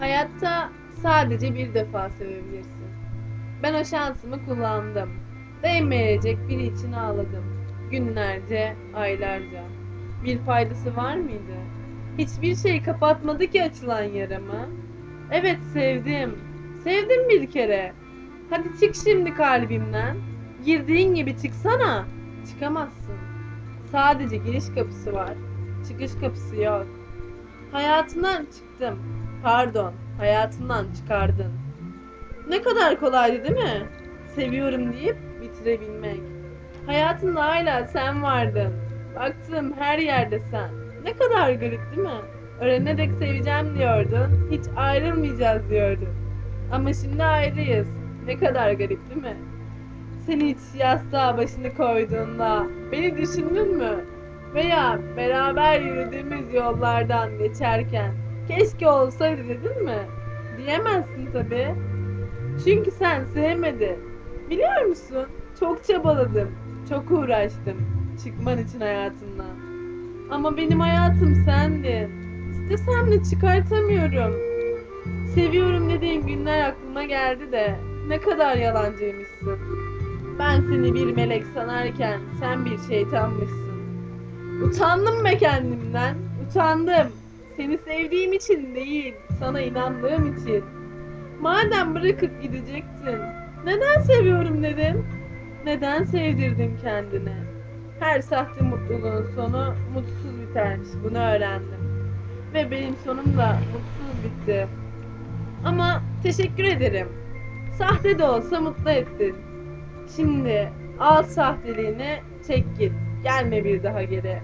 Hayatta sadece bir defa sevebilirsin. Ben o şansımı kullandım. Değmeyecek biri için ağladım. Günlerce, aylarca. Bir faydası var mıydı? Hiçbir şey kapatmadı ki açılan yaramı. Evet sevdim. Sevdim bir kere. Hadi çık şimdi kalbimden. Girdiğin gibi çıksana. Çıkamazsın. Sadece giriş kapısı var. Çıkış kapısı yok. Hayatından çıktım. Pardon, hayatından çıkardın. Ne kadar kolaydı değil mi? Seviyorum deyip bitirebilmek. Hayatında hala sen vardın. Baktım her yerde sen. Ne kadar garip değil mi? Ölene dek seveceğim diyordun. Hiç ayrılmayacağız diyordun. Ama şimdi ayrıyız. Ne kadar garip değil mi? Sen hiç yastığa başını koyduğunda beni düşündün mü? Veya beraber yürüdüğümüz yollardan geçerken keşke olsaydı dedin mi? Diyemezsin tabi. Çünkü sen sevmedin. Biliyor musun? Çok çabaladım. Çok uğraştım. Çıkman için hayatımdan. Ama benim hayatım sendin. İstesem de çıkartamıyorum. Seviyorum dediğin günler aklıma geldi de ne kadar yalancıymışsın. Ben seni bir melek sanarken sen bir şeytanmışsın. Utandım be kendimden. Utandım. Seni sevdiğim için değil, sana inandığım için. Madem bırakıp gidecektin, neden seviyorum dedin? Neden sevdirdin kendine? Her sahte mutluluğun sonu mutsuz bitermiş. Bunu öğrendim. Ve benim sonum da mutsuz bitti. Ama teşekkür ederim. Sahte de olsa mutlu ettin. Şimdi al sahteliğini çek git. Gelme bir daha geri.